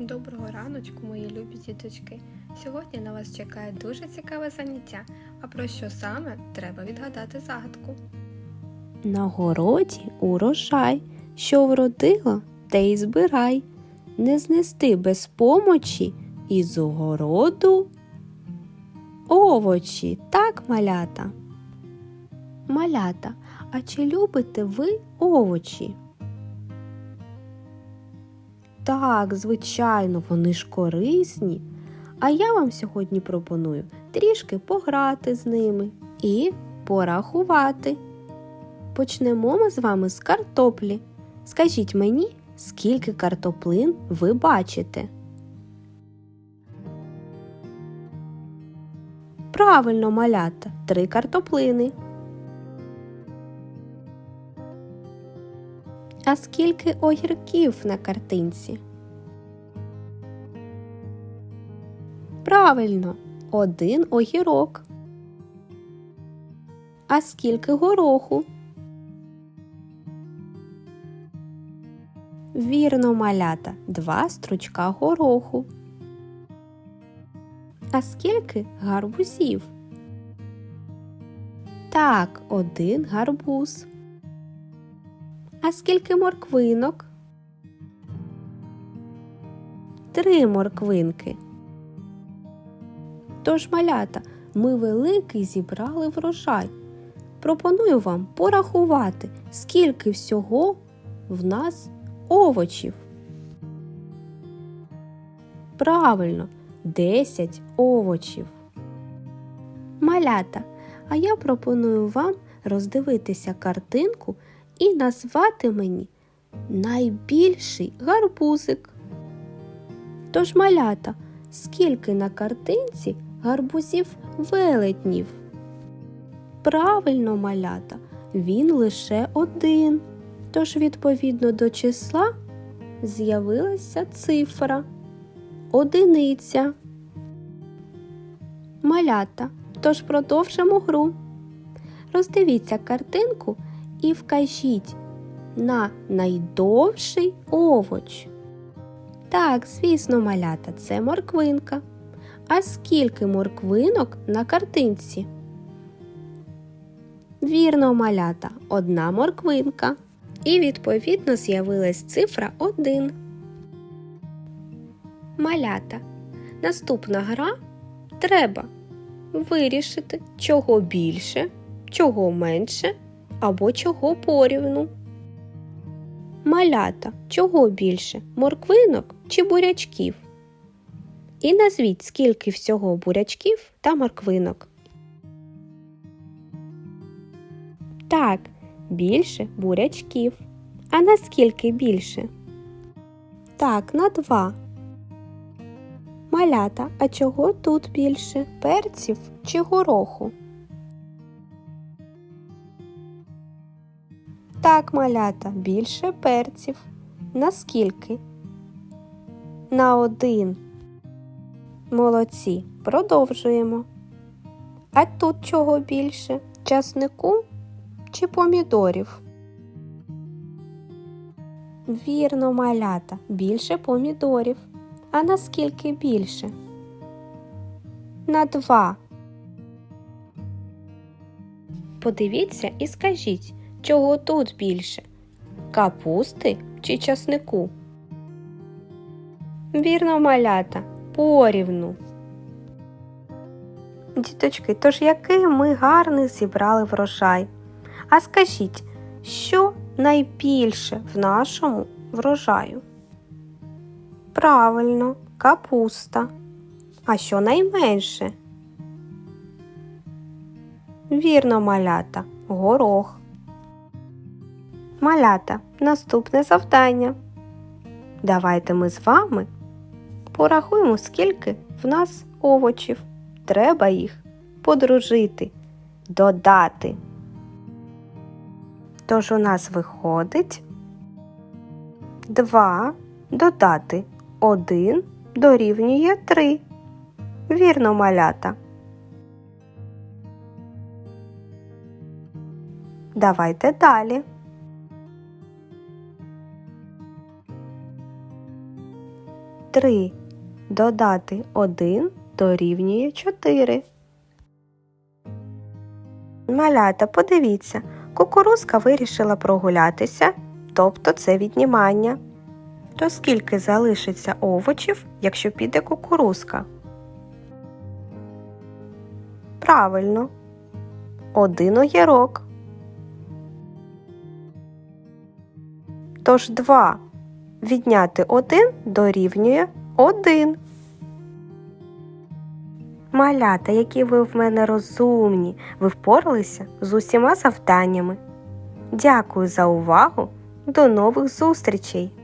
Доброго раночку, мої любі діточки. Сьогодні на вас чекає дуже цікаве заняття. А про що саме треба відгадати загадку? На городі урожай, що вродило, те й збирай. Не знести без помочі із огороду овочі, так, малята. Малята, а чи любите ви овочі? Так, звичайно, вони ж корисні. А я вам сьогодні пропоную трішки пограти з ними і порахувати. Почнемо ми з вами з картоплі. Скажіть мені, скільки картоплин ви бачите? Правильно, малята, три картоплини. А скільки огірків на картинці? Правильно, один огірок. А скільки гороху? Вірно, малята, два стручка гороху. А скільки гарбузів? Так, один гарбуз. А скільки морквинок? Три морквинки. Тож, малята, ми великий зібрали врожай. Пропоную вам порахувати, скільки всього в нас овочів. Правильно, 10 овочів. Малята, а я пропоную вам роздивитися картинку і назвати мені найбільший гарбузик. Тож, малята, скільки на картинці гарбузів велетнів? Правильно, малята, він лише один. Тож, відповідно до числа, з'явилася цифра одиниця. Малята. Тож продовжимо гру. Роздивіться картинку і вкажіть на найдовший овоч. Так, звісно, малята, це морквинка. А скільки морквинок на картинці? Вірно, малята, одна морквинка. І відповідно з'явилась цифра 1. Малята. Наступна гра треба вирішити, чого більше, чого менше або чого порівну. Малята, чого більше морквинок чи бурячків? І назвіть, скільки всього бурячків та морквинок. Так, більше бурячків. А наскільки більше? Так, на два. Малята, а чого тут більше? Перців чи гороху? Так, малята, більше перців. Наскільки? На один. Молодці. Продовжуємо. А тут чого більше? Часнику чи помідорів? Вірно, малята, більше помідорів. А наскільки більше? На два. Подивіться і скажіть, чого тут більше? Капусти чи часнику? Вірно, малята, порівну. Діточки, тож який ми гарний зібрали врожай. А скажіть, що найбільше в нашому врожаю? Правильно, капуста. А що найменше? Вірно, малята, горох. Малята, наступне завдання. Давайте ми з вами порахуємо, скільки в нас овочів. Треба їх подружити, додати. Тож у нас виходить 2 додати 1 дорівнює 3. Вірно, малята. Давайте далі. 3 додати 1 дорівнює 4. Малята, подивіться, кукурузка вирішила прогулятися, тобто це віднімання. То скільки залишиться овочів, якщо піде кукурузка? Правильно. Один огірок. Тож 2 відняти 1 дорівнює 1. Малята, які ви в мене розумні, ви впоралися з усіма завданнями. Дякую за увагу. До нових зустрічей!